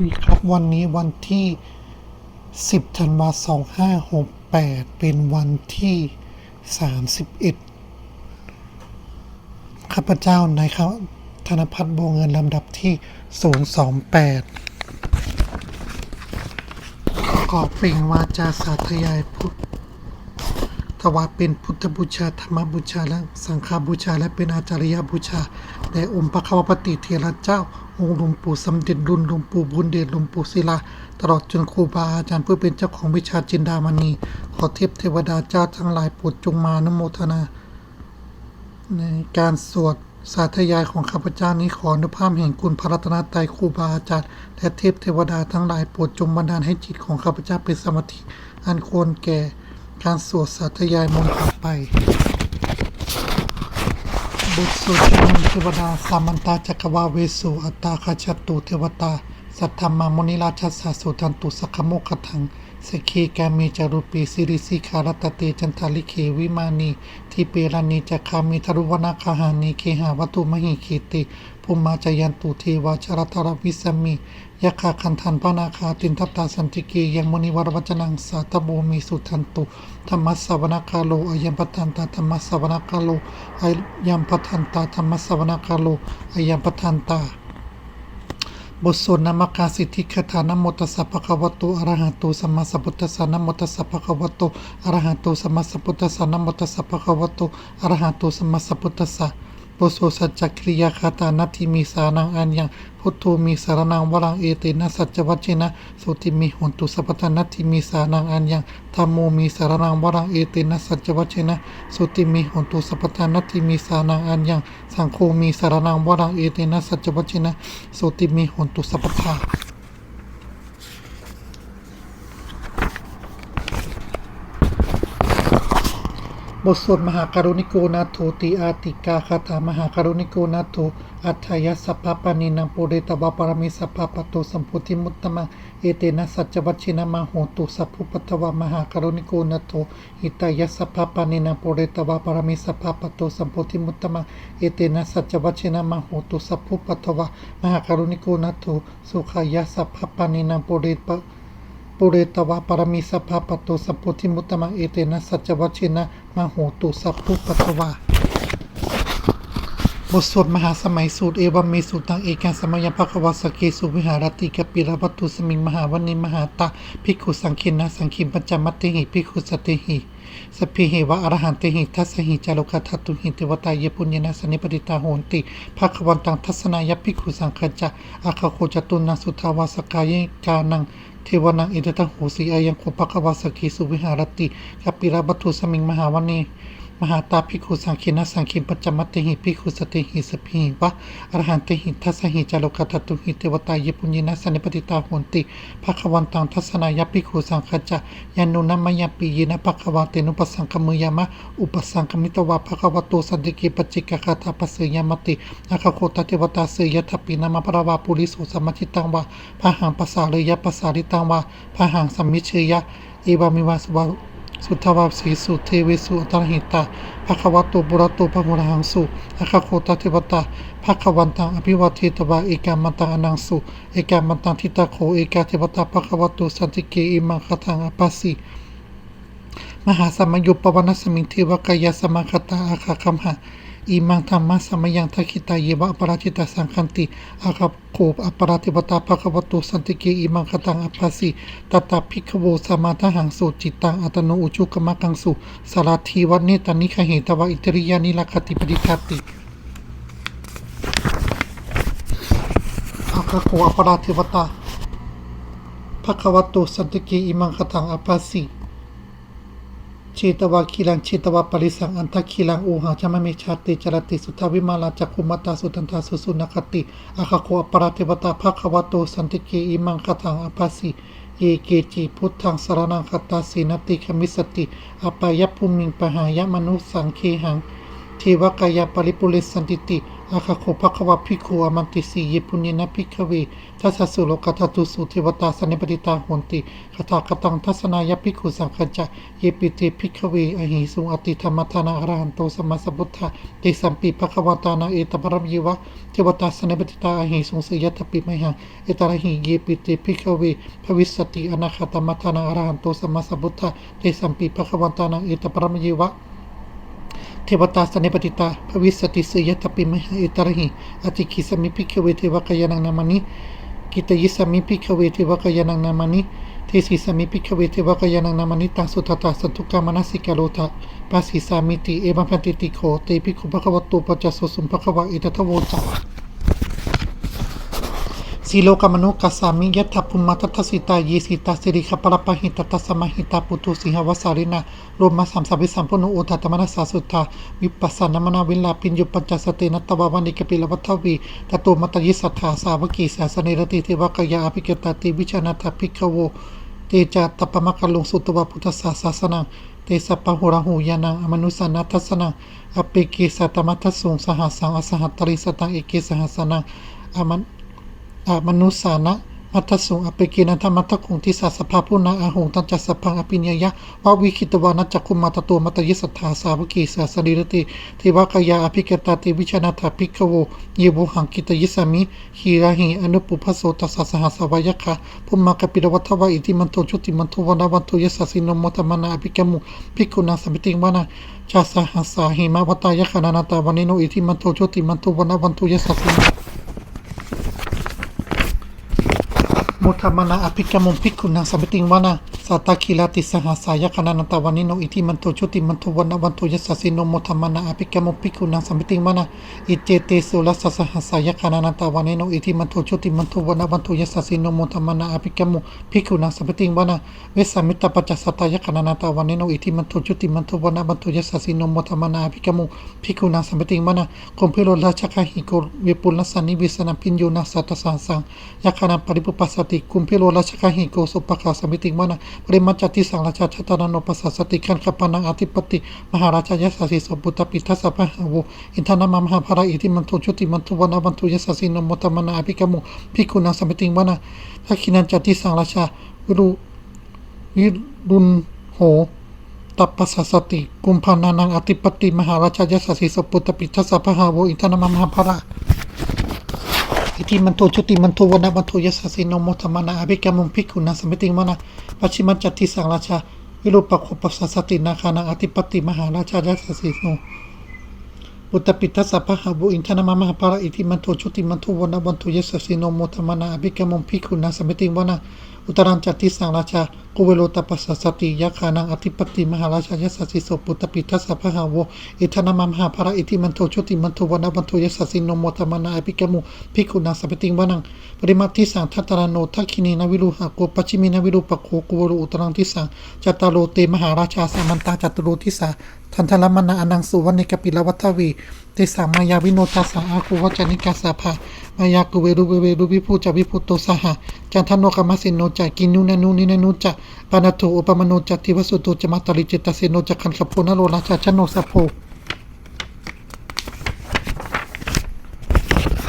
ดีครับวันนี้วันที่ 10ธันวาคม2568 เป็นวันที่ 31 ข้าพเจ้านายครับธนพัฒน์โบวเงินลำดับที่ 028ประกอบเปล่งวาจาสาธยายพุทธถวายเป็นพุทธบูชา ธรรมบูชา และสังฆบูชา และเป็นอาจารยบูชา แด่องค์พระคัมภปฏิเทระเจ้า องค์หลวงปู่สมเด็จรุ่นหลวงปู่บุญเดชหลวงปู่ศิลา ตลอดจนครูบาอาจารย์เพื่อเป็นเจ้าของวิชาจินดามณี ขอเทพเทวดาเจ้าทั้งหลายโปรดจงมานโมทนา ในการสวดสาธยายของข้าพเจ้านี้ขออนุภาพแห่งคุณพระรัตนตรัยครูบาอาจารย์และเทพเทวดาทั้งหลายโปรดจงบันดาลให้จิตของข้าพเจ้าเป็นสมาธิอันควรแก่การสวดสาธยายมนต์ต่อไป บุตรสุดชมนเทวดาสามันตาจักรวาเวสุอัตตาคาชตุเทวตา สัทธรรมามุนิราชสาสุทันตุสักขโมกขัง สกขีกามีจารุปีสิริสิคารตเตจันทาลิเควิมานีทิเปรานีจักขามิทรุวนาคาหานีเคหาวัตุมหิเคติภูมาจยันตุเทวาชรตรวิสมิยะคาคันทันพนาคาตินทัตตาสันติเกยังมุนิวรวัจนังสาตโบมีสุทันตุธรรมสวนาคาโลอายัมปทันตาธรรมสวนาคาโลอายัมปทันตาธรรมสวนาคาโลอายัมปทันตา บทสวดนามกาสิทธิคาถานโมตัสสะภะคะวะโตอะระหะโตสัมมาสัมพุทธัสสะนโมตัสสะภะคะวะโตอะระหะโตสัมมาสัมพุทธัสสะนโมตัสสะภะคะวะโตอะระหะโตสัมมาสัมพุทธัสสะบทสวดสัจจคริยาคาตานัตถิมีสานังอันยังพุทโธมีสารนังวรังเอเตนะสัจจวัชเชนะสุติมีหุนตุสัพพานัตถิมีสานังอันยังธัมโมมีสารนังวรังเอเตนะสัจจวัชเชนะสุติมีหุนตุสัพพานัตถิมีสานังอันยัง สังโฆมีสารนังวรังเอเตนะสัจจวัชเชนะโสติมีหนตุสัพพทาบทสวดมหาการุณิโกนาโทติอาติกาคาถามหาการุณิโกนาโทอัฏฐยสัพพปานินังปุเรตวาปรมิสัพพปโตสัมพุทธิมุตตมัง เอเตนะสัจวัชินะมโหตุสัพพุปัตวามหาการุณิโกนโทอิตายสัพพปานินังปุเรตวาปรมิสัพพปโตสัมพุทธิมุตตมังเอเตนะสัจวัชินะมโหตุสัพพุปัตวามหาการุณิโกนโทสุขายสัพพปานินังปุเรตปุเรตวะปรมิสัพพะปโตสัพพุทธิมุตตมังเอเตนะสัจวัชเชนะมโหตุสัพพุปัตตวา บทสวดมหาสมัยสูตรเอวเมสุตังเอกันสมัยภควสเกสุวิหารติกปิระวัตุสมิงมหาวันนิมหาตาภิกขุสังคินะสังคิมปัจจมัตติหิภิกขุสติหิสพพิเหวะอรหันติหิทัสหิจารุกทัตุหิเทวตายปุญญนะสนิปติตาโหนติภควันตังทัศนายภิกขุสังฆจะอาคาโคจตุนังสุทาวาสกายกานังเทวนังเอตตังโหสีอายังโคภควาสกีสุวิหารติกปิระบัตุสมิงมหาวันนี มหาตาภิกขุสังคินะสังคิมปัจจมัตติหิภิกขุสติหิสพพิหิวะอรหันติหิทัสหิจารุกทัตตุหิเทวตายปุญญนะสนิปติตาโหนติภควันตังทัศนายภิกขุสังฆจะยานุนัมมยปียินะภควาเตนุปสังคมือยามะอุปสังคมิตวะภควโตสันติกิปจิกคาถาปัสเสยามติอาคาโคตเทวตาเสยทัปินามปราวาปุริโสสมจิตังวะพหังปัสสาเลยะปัสสาริตังวะพหังสัมมิเชยะเอวามิวาสวา สุทธวาสีสุเทวิสุอัตหิตาภควัตบุรตุพมุรหังสุอาคาโคตเทวตาภควันตังอภิวัติตวาเอกามันตังอนังสุเอกามันตังทิตาโคเอกาเทวตาภควัตสันติเกอิมังคทังอปัสสีมหาสมยุปปวนสมิงเทวกายสมังคตาอาคาคัมหะ อิมังธรรมะสมยังทักขิตาเยวะอปราชิตาสังคันติอาคาโคปอปราติวตาภควตุสันติเกอิมังคตังอภัสสิตตาภิกขโวสมาทหังสุจิตตังอัตโนอุจุกมะกังสุสารทีวันเนตานิคเหตวะอิตริยานิลคติปริคติอาคาโคอปราติวตาภควตุสันติเกอิมังคตังอภัสสิ ชตวาคีลังเชตวาปริสังอันทคีลังอูหาจามเมชาติจรติสุทธาวิมาลาจักขุมตาสุตันทาสุสุนคติอาคาโคอปราเทวตาภควโตสันติเกอิมังคทังอภัสสิเอเกจิพุทธังสารนังคตาสีนติคมิสติอปายภูมิงปหายมนุสังเคหังเทวกายปริปุริสันติติ อาคาโคภควะพิกขุอมันติสีเยปุญญนะพิกเวทัสสุโลกทัตุสุเทวตาสนิปติตาโหนติคาถากตังทัศนายพิกุสังคัจจะเยปิเตพิกเวอหิสุอติธรรมทานาอรหันโตสมาสพุทธะเตสัมปิภควตานาเอตปรมยิวะเทวตาสนิปติตาอหิสุสยตปิมหังเอตระหิเยปิเตพิกเวภวิสติอนาคตมทานาอรหันโตสมาสพุทธะเตสัมปิภควตานาเอตปรมยิวะ วตาสเนปติตาภวิสติสยตปิมหาเอตรหิอติคิสมิพิกเวเทวกายานังนามานิกิตยิสมิพิกเวเทวกายานังนามานิเทสิสมิพิกเวเทวกายานังนามานิตังสุทตาสันทุกามนัสสิกาโลทะปัสสิสามิติเอบัมพันติติโคเตปิคุภควตุปัจจสสุมภควะอิตทโวจัก สีโลกมนุกัสสามิยัตถพุมมาทัตสิตาเยสิตาสิริขปรปะหิตตัสสมหิตาปุตุสิหวสารินารวมมาสามสัพพิสัมพุโนโอทัตมนัสสาสุทธาวิปัสสนามนาวิลาปิญญุปัญจสเตนัตวาวันิกปิลวัตถวีตตุมัตยิสัทธาสาวกีสาสเนรติเทวกยาอภิเกตติวิชานาถภิกขโวเตจาตปมะกะลงสุตวะพุทธศาสสนังเตสัพพะหุระหูยานังอมนุสานัทสนังอเปเกสัตมัทสุงสหัสสังอสหัตตริสตังเอเกสหัสสนังอมัน อามนุสานะมัทสุงอเปกินันทมัทคุงทิสาสภาพุนาอาหงตัญจัสพังอภิญญายะวาวิคิตวานัจคุมมาตตัวมัตยิสัทธาสาวกีสาสริรติเทวกายาอภิกตาติวิชนาถาภิกขโวเยบุหังกิตยิสามิฮีราหิอนุปุพโสตัสสหัสวายะคะพุมมากปิรวัตวะอิติมันโตชุติมันโทวนาวันโตยสสสินโมตมนาอภิกมุภิกขุนาสมิติงวานาชาสหัสาหิมาวตายะขนานาตาวันิโนอิติมันโตชุติมันโทวนาวันโตยสสสิน มุทมนาอภิกรมุมภิกขุนัง สัมปติงวานาสัตคิลาติสหสายคณานันตวันนิโนอิทิมันโตชุติมันโทวันวันโตยัสสสิโนมุทมนาอภิกมุมภิกุนังสัมปติงวานาอิเจเตสุลัสสหสายคณานันตวันนิโนอิทิมันโตชุติมันโทวันวันโตยัสสสิโนมุทมนาอภิกมุมภิกุนังสัมปติงวานาเวสามิตาปัจจสัตายคณานันตวันนิโนอิทิมันโตชุติมันโทวันวันโตยัสสสิโนมุทมนาอภิกมุมภิกุนังสัมปติงวานาคมพิโรราชคหิโกเวปุลสันนิวิสนาพิญโยนาสัตตสังสังยคณาปริปุปัสสติคุมพิโรราชคหิโกสุปะคาสัมิติงวานาปริมัจจติสังราชาชตานนโนปัสสติขันขปานังอธิปติ มหาราชายสสิสปุตตปิทัสสะพะหาวอินทนามามหาภราอิทิมันโทชุติมันโทวนาวันโทยสสินมตมนาอภิกมุภิกขุนังสมิติงวนาทักขินันจติสังราชาวิรุวิรุณโหตัปปสสติกุมภานานังอธิปติ มหาราชายสสิสปุตตปิทัสสะพะหาวอินทนามามหาภรา อิติมันโทชุติมันโทวนาบันโทยสสสิโนโมธรรมนาอภิกรรมมพิกุณาสมิติมนาปัชิมัจจติสังราชาวิรูปโคปสสสตินาคานังอธิปติมหาราชายสสิโนบุตตปิทัสสะพะหาบุอินทนามามหาภาระอิติมันโทชุติมันโทวนาบันโทยสสสิโนโมธรรมนาอภิกรรมมพิกุณาสมิติมนาอุตรันจติสังราชา กเวโลตปัสสสติยาคานังอธิปติมหาราชยสัสิโสปุตตปิทัสสะพะหาโวอินทนามามหาภระอิติมันโทชุติมันโทวนาวันโทยสสสิโนโมธรรมนาอภิกมุภิกขุนาสมิติงวนังปริมาทิสังทัตตระโนทักขินีนวิรุหะโกปชิมินวิรุปะโคกุวรุอุตรังทิสังจัตตาโรเตมหาราชาสามันตาจัตตโรทิสาทันทลมนาอนังสุวรรณิกปิลวัฏวีเตสามายาวิโนทัสสะอาคูวจนิกาสาภามายากุเวรุเวเวรุวิภูจาวิภูโตสหะจันทโนกามาสินโนจักินุนันุนินันุจักปานาโทอุปมโนจัตติวสุตุจมัตตริจิตตเสโนจักขันขโพนโรราชาชโนสโพ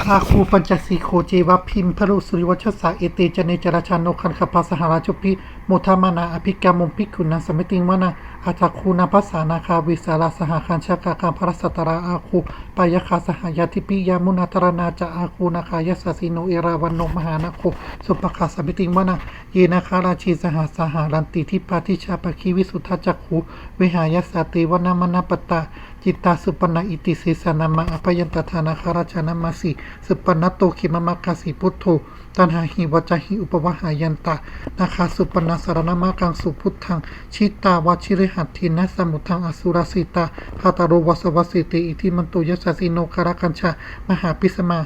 อาคูปัญจสีโคเจวะพิมพรุสุริวัชสาเอเตจเนจราชานโนคันขปาสหราชพิโมทามานาอภิกรรมุมพิกุณาสมิติงวนา อาจักคูนาภาษานาคาวิสาลาสหคันชากาการพระสัตราอาคูปายคาสหายาติปิยามุนาตรนาจะอาคูนาคายสสิโนเอราวันโนมหานาโคสุปคาสมิติงวนาเยนาคาราชีสหสหารันติทิปาทิชาปคีวิสุทธจักขูวิหายสติวนามนาปตา จิตตาสุปนาอิติสิสนามาอภยันตทานาคาราชนามาสีสุปนโตขิมมะกาสีพุทโธตันหาหิวจาหิอุปวหายันตานาคาสุปนาสารนามากังสุพุทธังชิตาวชิริหัตถินะสมุทังอสุรสิตาพาตาโรวสวสิติอิทิมันตุยสสิโนคาราคัญชามหาปิสมา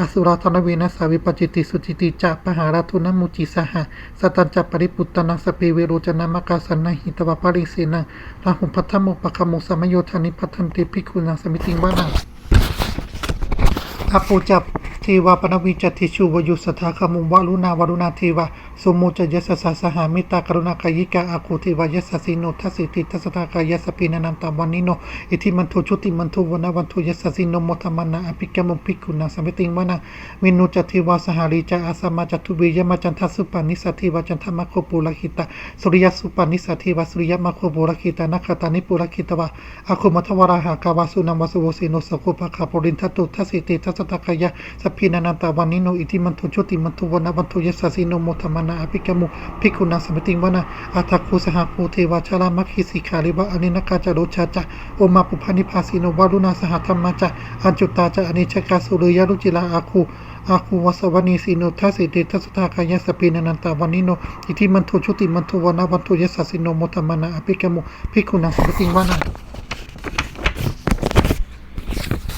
อสุราธนเวนะสาวิปจิติสุจิติจะปหาราทุนมุจิสหะสตันจะปริปุตตนังสเปเวโรจนามกาสันนหิตวปาริเสนังลาหุพัทธมุปะคมุสมโยธานิพัทันติภิกขุนังสมิติงวานังอาปูจับเทวาปนวีจติชูวยุสถาคมุมวารุณาวารุณาเทวา สมมุจยสสสสหามิตากรุณากายิกาอาคูเทวายสสสิโนทัสสิติทัสสทากายสปินานันตาวันนิโนอิทิมันทุชุติมันทุวนาวันทุยสสสิโนโมทมานาอภิกรรมุภิกขุนาสมิติงวนาวินุจติวาสหาริจาอาสมาจตุวิยมาจันทสุปานิสติวาจันทมะโคปุรคิตาสุริยสุปานิสติวาสุริยมะโคปุรคิตานัคตานิปุรคิตวะอาคุมัทวราหากาวาสุนามวสุโวสิโนสกุปะคาปุรินทัตุทัสสิติทัสสทากายสปินานันตาวันนิโนอิทิมันทุชุติมันทุวนาวันทุยสสสิโนโมทมานาอภิกรรมุภิกขุนังสมติงวนาอาทักคูสหภูเทวาชาลามัคคิสิขาริวะอนินกาจาโรชาจาโอมาปุพานิพาสิโนวารุณาสหธรรมาจาอัญจุตาจาอนิชกาสุริยรุจิลาอาคูอาคูวสวนีสิโนทัสิเตทัสตากายสปินันตาวันิโนอิทิมันโทชุติมันโทวนาวันโทยสัสสิโนโมตมานาอภิกรรมุภิกขุนังสมติงวนา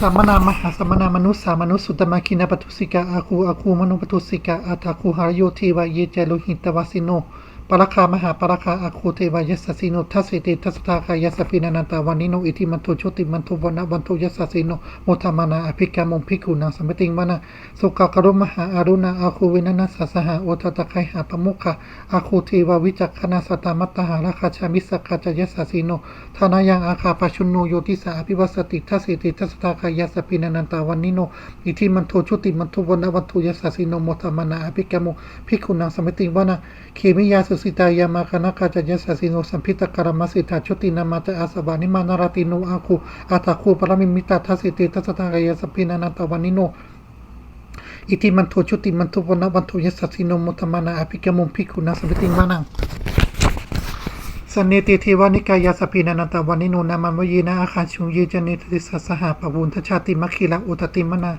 สัมมนามหาสัมมนามนุษย์สามนุสุตมะคินาปทุสิกาอาคูอาคูมนุปทุสิกาอาตาคูหารโยเทวะเยเจโลหิตวาสิโน ปรคามหาปรคาอาคูเทวะยัสสิโนทัสสิเตทัสทาคายัสปินานันตาวันนิโนอิทิมันโทโชติมันโทวนะวันโทยัสสิโนโมทามานาอภิกามงภิกขุนาสมติงวนาสุกากรุมหาอารุณาอาคูเวนันสัสหะโอทตะไคหาปมุขะอาคูเทวะวิจักขณาสตามัตตหาราคาชามิสกาจยัสสิโนทานายังอาคาปชุนโนโยติสาอภิวัสติทัสสิเตทัสทาคายัสปินานันตาวันนิโนอิทิมันโทโชติมันโทวนะวันโทยัสสิโนโมทามานาอภิกามงภิกขุนาสมติงวนาเคมิยาสุสิตายามาคณะกาจยสัสสิโนสัมพิตกรมสิตาชุตินามาตอาสบานิมานารติโนอาคูอาตาคูปรมิมิตาทัสิติทัสตากายสปินานันตวานิโนอิติมันโทชุติมันโทวนะวันโทยสัสสิโนโมตมานาอภิกมุมภิกุนาสมิติมานังสนเนติเทวานิกายาสปินานันตวานิโนนามันวยีนาอาคาชุงเยจเนติสัสสหาปวุนทชาติมัคคีลังอุตติมนา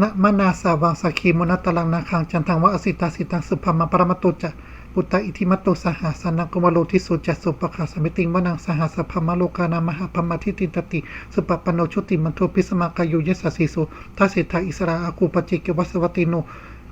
นะมนาสาวังสักีมุนัตตลังนาคังจันทังวะอสิตาสิตังสุภามาปรมตโตจะ ปุตตะอิทิมัตโตสหาสนังกุมโลทิสุจัสสุปะคาสมิติงวนังสหาสพมโลกานามหาพมาทิตินตติ สุปปปโนชุติมันโทปิสมากายุยสสสิสุทัสสิทาอิสราอาคูปจิกวัสวติโน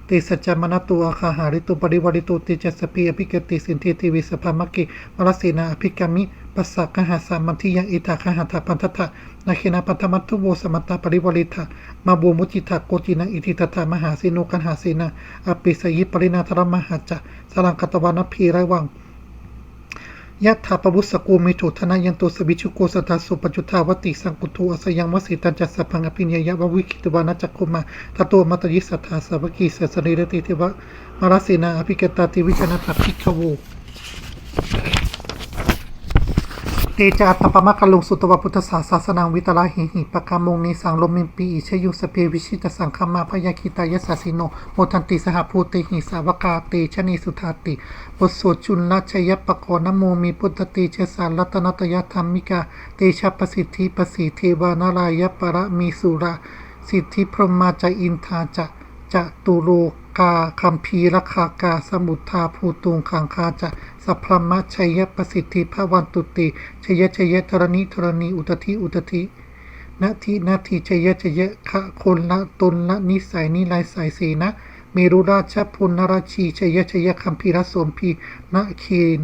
เตสัจจามนตุอาคาหาริตุปริวาริตุติจัสปีอภิกติสินทิติวิสภามกิวรสีนาอภิกามิปัสสะกหาสามันทิยังอิทาคหาทาพันทะทะ นาคินาปัตมัตถุโวสมัตตาปริวริทามาบูมุจิตาโกจินังอิทิตถามหาสิโนกันหาสินาอปิสยิปรินาธรมหาจะสลังกตวานพีไรวังยะถาปวุสกูมิโถทนายันโตสวิชุโกสตาสุปจุทาวติสังกุตุอสยังวสิตันจัสสะพังอภิญญาววิคิตวานาจักคุมาตโตมัตยิสัทธาสวกีเสสนิรติเทวะมารสีนาอภิกตาติวิจนะตภิกขวเตจาตปมะกลุงสุตวพุทธศาสสนังวิตลาหิหิปะกามงนิสังลมินปีอิชยุสเพวิชิตสังคมาพยาคิตายสัสิโนโมทันติสหภูติหิสาวกาเตชนีสุธาติบทสวดจุลลชยปะกรนโมมีพุทธติเชสารรัตนตยธรรมิกาเตชะประสิทธิประสีเทวานารายปรมีสุราสิทธิพรหมาจอินทาจะจะตุโรกาคัมภีรคากาสมุทธาภูตุงขังคาจะ สัพพมะชัยประสิทธิภาวันตุติชยชยธรณีธรณีอุตติอุตตินาทีนาทีชยชยคะคนละตนละนิสัยนิลายสายสีนะเมรุราชพุนราชีชยชยคัมภีรสมพีนะเคน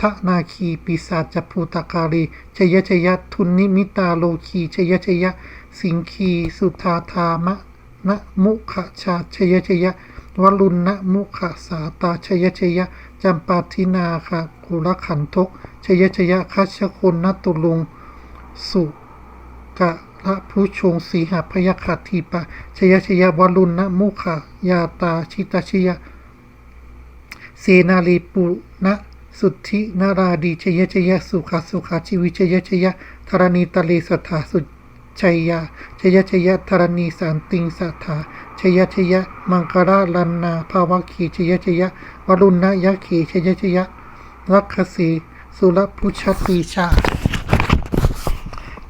ทะนาคีปีศาจภูตการีชยชยทุนนิมิตาโลคีชยชยสิงคีสุธาธามะนะมุขชาชยชยะวลุณนะมุขสาตาชยชยะ จำปาทินาคะกุลขันทกชยชยะคัชคนนตุลุง สุกะละผู้ชงสีหพยาคาทีปะชยชยะวลุณนะมุขยาตาชิตาชยะเสนาลีปุณะสุทธินาราดีชยชยะสุขสุขาชีวิชยชยะธรณีตะเลสถาสุชัยยาชยชยะธรณีสันติงสัทธา ชยชยะ มังคาราลันนาภาวคีชยชยะ วรุณนะยะขีชยชยะลักขสีสุรพุชตีชา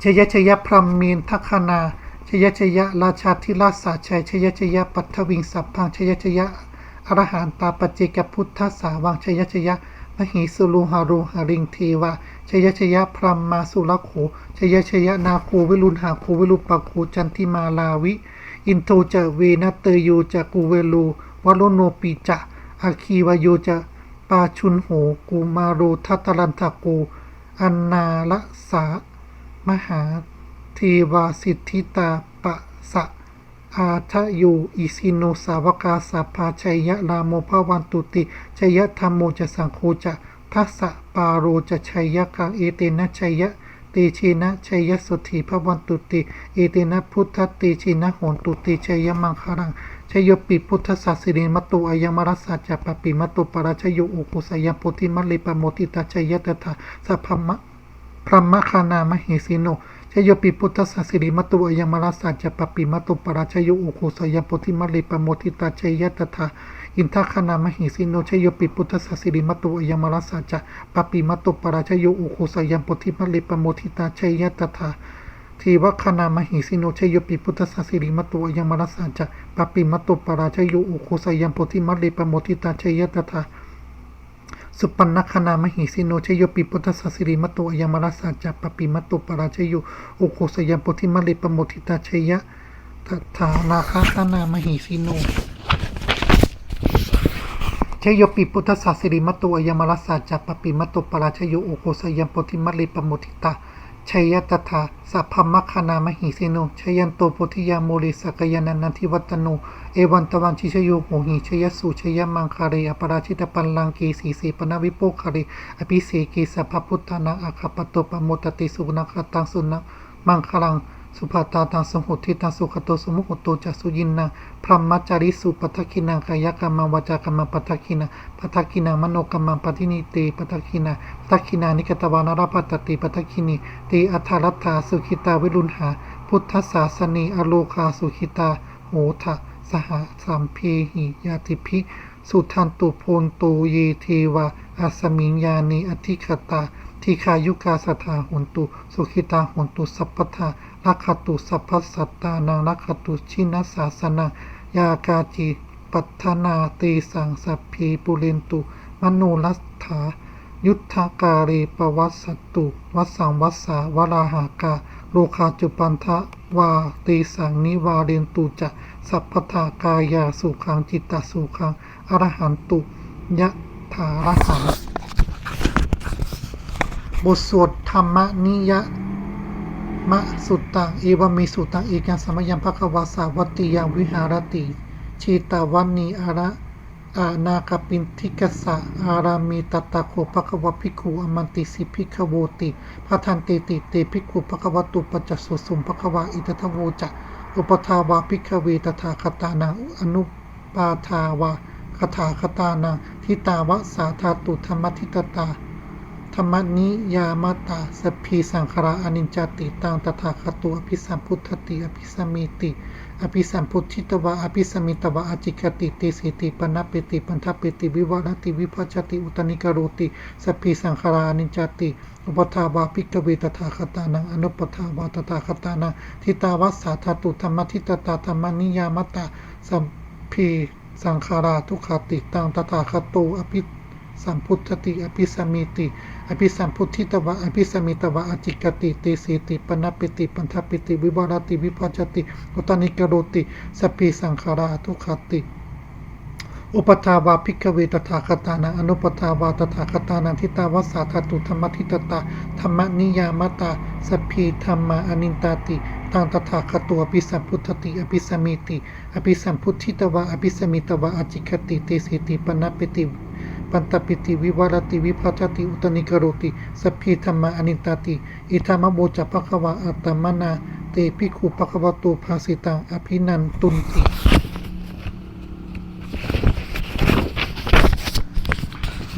ชยชยพรหมมีนทัคนาชยชยราชาธิราชสาชัยชยชยปัทวิงสัพพังชยชยอรหันตาปเจกพุทธสาวังชยชยมหิสุลูหารุหาริงเทวะชยชยพรหมมาสุรโขชยชยนาคูวิรุณหาคูวิรุปคูจันทิมาลาวิ อินโทจะเวนัตเตโยจะกูเวลูวโลโนปีจะอาคีวโยจะปาชุนโหกูมาโรทัตลันทากูอันนาละสามหาเทวาสิทธิตาปะสะอาทะโยอิสิโนสาวกาสัพาชัยยะรามโมภวันตุติชัยยะธรรมโมจะสังโฆจะทัสสะปาโรจะชัยยะกังเอเตนะชัยยะ ตชินะชัยยะสุธีภวันตุติอเตนะพุทธเตชินะโหนตุติชัยยะมังคารังชัยโยปิพุทธสัสสิริมตุอายมรัสสัจปปิมตุปราชยโยอุกุสยามโพธิมัลิปโมติตาชัยยะตถาสัพพมะพระมคานามหิสิโนชยโยปิพุทธสัสสิริมตุอยมราสัจปปิมตุปราชโยอุโคสยปุธิมลิปโมทิตาชัยยตถา อินทคานามหิสิโนชยโยปิพุทธสัสสิริมตุอยมราสัจจปปิมตุปราชโยอุโคสยปุธิมลิปโมทิตาชัยยตถาทีวคณามหิสิโนชยโยปิพุทธสัสสิริมตุอยมราสัจจปปิมตุปราชโยอุโคสยปุธิมลิปโมทิตาชัยยตถาสุปันนคณามหิสิโนชโยปิพุทธสัสสิริมตโตอยมรัสสจจปปิมตโตปราชโยโอโคสยามปุิมลิปโมทิตาชยยะทัฏฐานาคาตนามหิสิโน ชโยปิพุทธสัสสิริมตโตอยมรัสสัจจปปิมตโตปราชโยโอโคสยามปุถิมลิปโมทิตาชัยยตถาสัพพมัคคณามหิเสิโนชยันโตโพธิยาโมริสกยานันนทิวัตโน เอวันตวันชิชโยโหหิชยสุชยมังคาเรอปราชิตปันลังกีสีสีปนวิโปคาเรอภิเสกีสัพพุทธานังอาคาปโตปโมตติสุนัคตังสุนังมังคลัง สุภาตาตังสมุทิตังสุขโตสมุหโตจัสุยินนังพรหมจาริสุปัทคินังกายกรรมังวจากรรมปัทคินังปัทคินังมโนกรรมังปฏินิเตปัทคินังปัทคินานิกตวานารปัตติปัทคินีตีอัทารัตถาสุขิตาวิรุณหา พุทธศาสนีอโลคาสุขิตาโหทะสหสัมเพหิยาติภิสุทันตุโพนตูเยเทวาอาสมิงยานีอธิคตาทีคายุกาสถาหุนตุ สุขิตาหุนตุ สัพพทา ลักขตุสัพพสัตตานังลักขตุชินสาสนังยากาจิปัฏนาตีสังสัพพีปุเรนตุมโนรัสถา ยุทธการีปวัสสตุ วัสสังวัสสาวราหากาโลคาจุปันทะวาตีสังนิวาเรนตุจะสัพพทากายาสุขังจิตตสุขังอรหันตุยะถารหังบทสวดธรรมนิยะ มะสุตตังเอวเมสุตังเอกังสมยังภควาสาวัตติยังวิหารติชีตาวันนีอาระอานาคปินทิกสะอารามีตตะโคภควภิกขุอมันติสิภิกขโวติพระทันเตติเตภิกขุภควตุปัจจสุสุมภควาอิตทโวจะอุปทาวาภิกเวตถาคตานังอนุปาทาวาคถาคตานังทิตาวะสาธาตุธรรมทิตตา ธรรมนิยามตาสพีสังขารอนิจจติตังตถาคตุอภิสัมพุทธติอภิสมิติ อภิสัมพุทธิตวะอภิสมิตวะอจิกติติสิติปนะปิติปันทปิติวิวัรติวิภัชติอุตนิกโรติสพีสังขารอนิจจติอุปทาวาภิกเวตถาคตานังอนุปทาวาตถาคตานังทิตาวัสสาธาตุธรรมทิตตาธรรมนิยามตาสพีสังขาราทุกขติตังตถาคตุอภิสัมพุทธติอภิสมมิติ อภิสัมพุทธิตวะอภิสมิตวะอจิกติเตสีติปนปิติปันทปิติ วิวารติวิภัจติอุตานิกโรติสพพีสังขาราทุขติ อุปทาวาภิกขเวตถาคตานังอนุปทาวาตถาคตานังทิตาวสสาธาตุธรรมทิตตาธรรมนิยามตาสพีธรรมาอนินตาติตังตถาคตัวอภิสัมพุทธติอภิสมิติอภิสัมพุทธิตวะอภิสมิตวะอจิกติเตสีติปนปิติ ปันตปิติวิวารติวิภัชติอุตนิกโรติสัพพีธรรมาอนิตาติ อิธรรมโบจะภควาอัตมนา เตปิขุภควตูภาสิตังอภินันตุนติ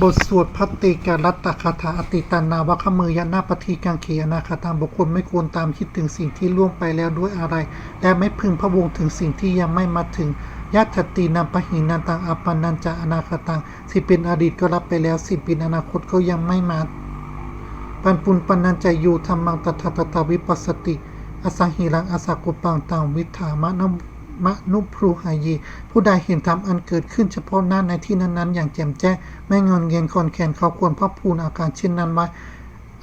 บทสวดพัตติการัตตคาถาอติตานาวะขมือยนาปฏิกังเขียนาคาตามบุคคลไม่ควรตามคิดถึงสิ่งที่ล่วงไปแล้วด้วยอะไร และไม่พึงพะวงถึงสิ่งที่ยังไม่มาถึง ยะถตินัมปะหินันตังอปันนันจะอนาคตังสิเป็นอดีตก็รับไปแล้วสิเป็นอนาคตก็ยังไม่มาปันปุนปันนันจะอยู่ธรรมังตถาตถาวิปัสสติอสังหิรังอสักุปังตังวิถามะนมะนุพรูหายี ผู้ใดเห็นธรรมอันเกิดขึ้นเฉพาะหน้าในที่นั้นๆ อย่างแจ่มแจ้งไม่งินเงินคอนแคนเขาควรพับพูนอาการเช่นนั้นไว้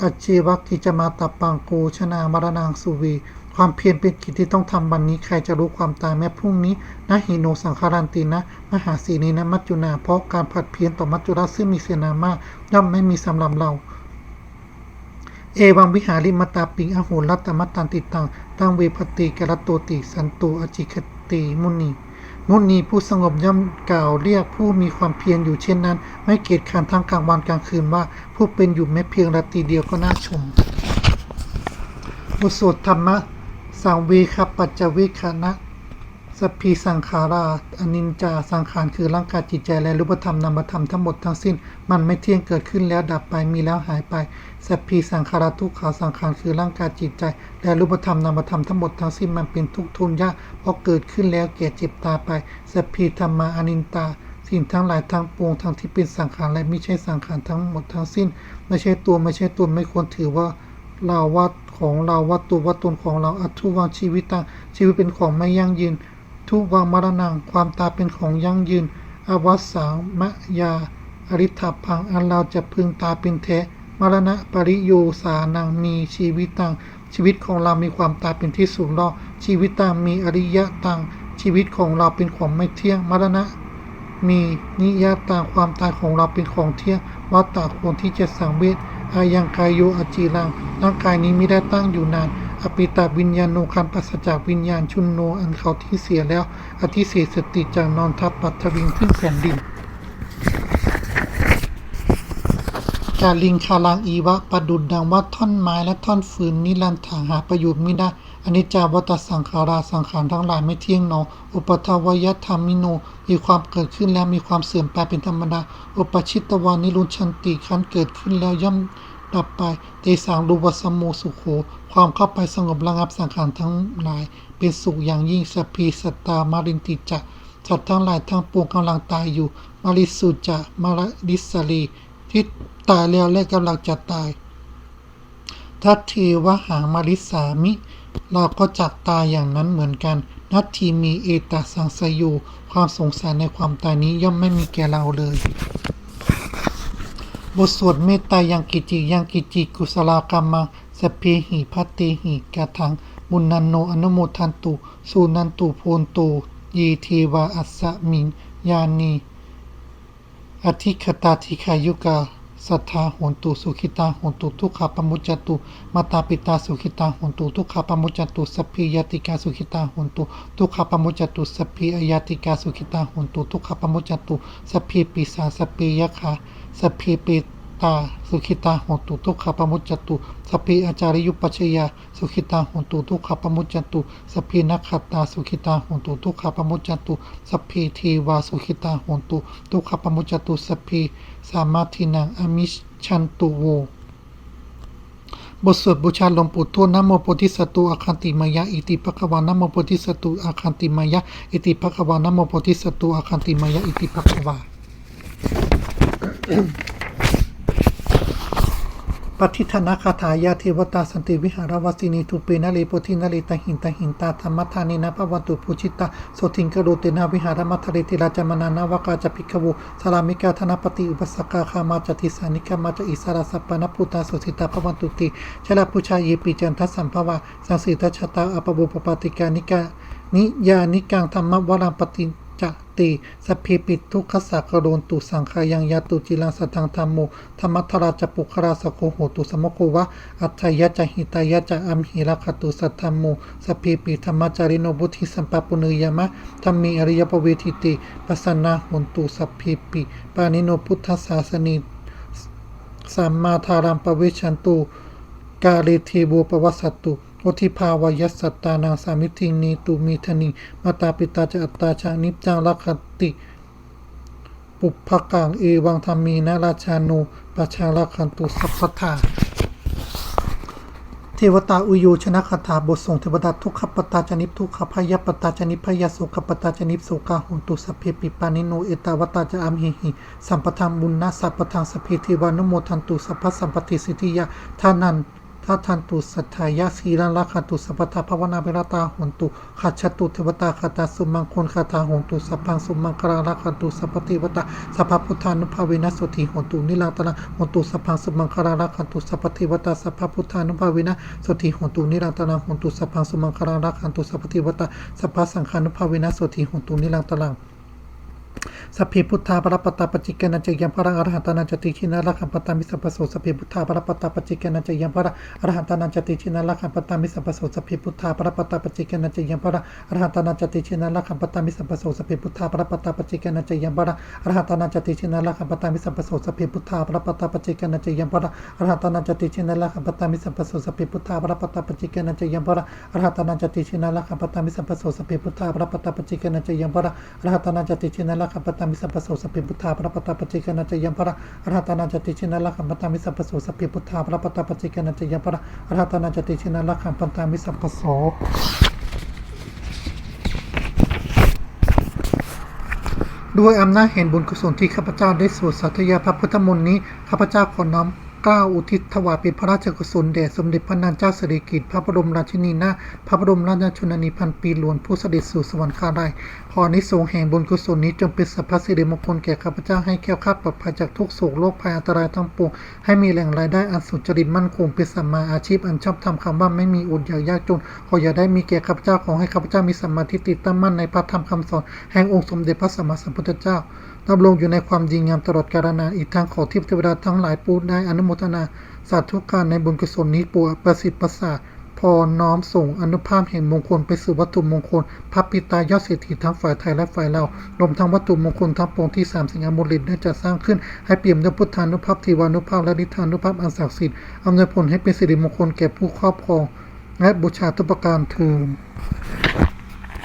อจีวกิจมาตปังโกชนามรณางสุวี ความเพียรเป็นกิจที่ต้องทำวันนี้ใครจะรู้ความตายแม้พรุ่งนี้นะหิโนสังคารันตินะ มหาสีนีนะมัจจุนา เพราะการผัดเพียรต่อมัจจุราชซึ่งมีเสนามากย่อมไม่มีสำหรับเรา เอวังวิหาริมตาปิงอโหรัตตมัตตันติตังตังเวพติกรตโตติสันตุอจิคติมุนีมุนีผู้สงบย่อมกล่าวเรียกผู้มีความเพียรอยู่เช่นนั้น ไม่เกียจคร้านทั้งกลางวันกลางคืนว่า ผู้เป็นอยู่แม้เพียงราตรีเดียวก็น่าชมบทสวดธรรมะ สังวีคปัจจวิคณะสพีสังขาราอนินจาสังขารคือร่างกายจิตใจและรูปธรรมนามธรรมทั้งหมดทั้งสิ้น มันไม่เที่ยงเกิดขึ้นแล้วดับไปมีแล้วหายไปสพีสังขาราทุกขาสังขารคือร่างกายจิตใจ และรูปธรรมนามธรรมทั้งหมดทั้งสิ้นมันเป็นทุกทุนยากเพราะเกิดขึ้นแล้วแก่เจ็บตาไปสพพีธรรมาอนินตาสิ่งทั้งหลายทั้งปวงทั้งที่เป็นสังขารและไม่ใช่สังขารทั้งหมดทั้งสิ้น ไม่ใช่ตัวไม่ใช่ตนไม่ควรถือว่าเราว่า ของเราว่าตัวว่าตนของเราอัตทุวังชีวิตตังชีวิตเป็นของไม่ยั่งยืน ทุวังมรณังความตายเป็นของยั่งยืน อวัสสามะยาอริ t พังอันเราจะพึงตายเป็นแท้มรณะปริโยสานังมีชีวิตตังชีวิตของเรามีความตายเป็นที่สูงรอชีวิตตังมีอริยะตังชีวิตของเราเป็นของไม่เที่ยงมรณะมีนิยตาความตายของเราเป็นของเที่ยงวัตตาควรที่จะสังเวช อายังกายโยอจีรังร่างกายนี้ไม่ได้ตั้งอยู่นาน อปิตาวิญญาณโนคันปัสจากวิญญาณชุนโนอันเขาที่เสียแล้ว อธิเสสติจากนอนทับปัทวิงขึ้นแผ่นดินกาลิงคาลังอีวะประดุดดังว่าท่อนไม้และท่อนฟืนนิรันถาหาประโยชน์ไม่ได้ อนิจจาวัตสังขาราสังขารทั้งหลายไม่เที่ยงหนออุปทวยธรรมิโน มีความเกิดขึ้นแล้วมีความเสื่อมไปเป็นธรรมดา อุปชิตวานิรุนชันติคันเกิดขึ้นแล้วย่อมดับไป เตสังรูวสมโมสุโข ความเข้าไปสงบระงับสังขารทั้งหลาย เป็นสุขอย่างยิ่งสพพีสตตามารินติจะสัตว์ทั้งหลายทั้งปวงกำลังตายอยู่ มาริสุจะมาริสลีที่ตายแล้วและกำลังจะตายทัตเทวหามาริสามิ เราก็จักตายอย่างนั้นเหมือนกัน นัตทีมีเอตสังสยู ความสงสัยในความตายนี้ย่อมไม่มีแก่เราเลย บทสวดเมตตายังกิจิยังกิจิกุศลากรรมังสเพหิพัตติหิกะทังบุญนันโนอนุโมทันตุสุนันตุโพนตุยีเทวาอัสสะมิงยานีอธิคตาธิขายุกา สัทธาโหนตุสุขิตาโหนตุทุกขปมุจจตุมาตาปิตาสุขิตาโหนตุทุกขปมุจจตุสัพพิยติกาสุขิตาโหนตุทุกขปมุจจตุสัพพิอยติกาสุขิตาโหนตุทุกขปมุจจตุสัพพิปิสาสัพพิยคาสัพพิปิ ตา สุขิตาหนตุทุกขปมุจจตุสพพิอาจาริยุปัชยา สุขิตาหนตุทุกขปมุจจตุสพพินักขตา สุขิตาหนตุทุกขปมุจจตุสพพิทีวา สุขิตาหนตุทุกขปมุจจตุสพพิสามาทินังอมิชันตุโวบทสวดบูชาหลวงปู่ทวดนโมโพธิสัตุอาคันติมายะอิติภควานะโมโพธิสัตุอาคันติมายะอิติภควานะโมโพธิสัตตุอาคันติมายะอิติภควา ปฏิทนาคาถายาเทวตาสันติวิหารวสินีทุเปนะเลโพธินาเลตหินตหินตาธรรมทานินะปวันตุภูชิตาโสทิงกโรเตนะวิหารมัทเรติราจามนานาวกาจพิกโวสลามิกาธนปฏิอุปสกาคามาจติสานิกามาจอิสราสัปนพุตาสุสิตาปวันตุติชลาพุชาเยปิจันทสัมภวาสังสิทชตาอปบุปปติกานิกานิยานิกังธรรมวรังปฏิ จัติสพพิปิทุกขสักโรนตุสังขายังยาตุจิลังสัทธังธรรมโมธรรมัทราจปุคราสโคโหตุสมโควะอัจฉยะจหิตายะจะอัมหิรัคตุสัทธัมโมสพพิปิธรรมจาริโนบุธิสัมปปุเนยมะธรรมีอริยปเวทิติปัสนาโหนตุสพพิปิปานิโนพุทธศาสนิสัมมาทารัมปเวชันตุกาเลเทโวปวัสสตุ โอทิภาวายัสสตตานังสามิทิงนีตุมีธนิมาตาปิตาจะอัตตาชานิจจังลักขติปุพพกังเอวังธรรมีนาราชานุปชาลักขันตุสัพพทาเทวตาอุโยชนะคาถาบทส่งเทวดาทุกขปตาจนิพทุกขพยปตาจนิพยสุขปตาจนิพสุกาหุนตุสพเพปิปานิโนเอตาวตาจะอัมหิหิสัมปทานบุญนะสัพพทานสพเพเทวานุโมทันตุสัพพสัมปติสิทธิยาท่านัน ถ้าทันตุสัทธายาสีรันลักขันตุสัพพทาภาวนาเบรตาหนตุขัดชตุเทวตาคาตาสุมังคลคาถาหนตุสัพพังสุมังคาราลักขันตุสัพพเทวตาสัพพพุทธานุภาเวนัสสุธีหนตุนิลังตนะหนตุสัพพังสุมังคาราลักขันตุสัพพเทวตาสัพพพุทธานุภาเวนัสสุธีหนตุนิลังตนะหนตุสัพพังสุมังคาราลักขันตุสัพพเทวตาสัพพสังฆานุภาเวนัสสุธีหนตุนิลังตนะ สัพเพพุทธาปรปตาปจิกนันจะยังพระอรหันตานันจติชินาลักขันปตามิสัพโสสัพเพพุทธาปรปตาปจิกนันจะยังพระอรหันตานันจติชินาลักขันปตามิสัพโสสัพเพพุทธาปรปตาปจิกนันจะยังพระอรหันตานันจติชินาลักขันปตามิสัพโสสัพเพพุทธาปรปตาปจิกนันจะยังพระอรหันตานันจติชินาลักขันปตามิสัพโสสัพเพพุทธาปรปตาปจิกนันจะยังพระอรหันตานันจติชินาลักขันปตามิสัพโสสัพเพพุทธาปรปตาปจิกนันจะยังพระอรหันตานันจติชินาลักขันปตามิสัพโสสัพเพพุทธาปรปตาปจิกนันจะยังพระอรหันตานันจติชินาลักขันปตามิสัพพโสสัพเพพุทธาปรปตาปจิกนัจยมพระอรหัตานาจติชินะลักขันปตามิสัพพโสสัพเพพุทธาปรปตาปจิกนัจยมพระอรหัตานาจติชินะลักขันปตามิสัพพโสด้วยอำนาจเห็นบุญกุศลที่ข้าพเจ้าได้สวดสัตยาพระพุทธมนต์นี้ข้าพเจ้าขอน้อม กล้าวอุทิศถวายเป็นพระราชกุศลแด่สมเด็จพระนางเจ้าสิริกิติ์พระบรมราชินีนาถพระบรมราชชนนีพันปีหลวงผู้เสด็จสู่สวรรคาลัยขอนิสงแห่งบุญกุศลนี้จงเป็นสัพพสิริมงคลแก่ข้าพเจ้าให้แคล้วคลาปลอดภัยจากทุกโศกโรคภัยอันตรายทั้งปวงให้มีแหล่งรายได้อันสุจริตมั่นคงเป็นสัมมาอาชีพอันชอบธรรมคำว่าไม่มีอดอยากยากจนขออย่าได้มีแก่ข้าพเจ้าขอให้ข้าพเจ้ามีสัมมาทิฏฐิตั้งมั่นในพระธรรมคำสอนแห่งองค์สมเด็จพระสัมมาสัมพุทธเจ้า ดำรงอยู่ในความดีงามตลอดกาลนาน อีกทางขอทิพย์เทวดาทั้งหลายปูได้อนุโมทนาสาธุการในบุญกุศลนี้ปัวประสิทธิ์ประสาทพอน้อมส่งอนุภาพแห่งมงคลไปสู่วัตถุมงคลพระปิตายอดเศรษฐีทั้งฝ่ายไทยและฝ่ายลารวมทั้งวัตถุมงคลทั้งปวงที่สามสิ่งอมุลิตได้จัดสร้างขึ้น ให้เปี่ยมด้วยพุทธานุภาพทีวานุภาพและนิทานุภาพอันศักดิ์สิทธิ์อำนวยผลให้เป็นสิริมงคลแก่ผู้ครอบครองและบูชาทุกปการเทิน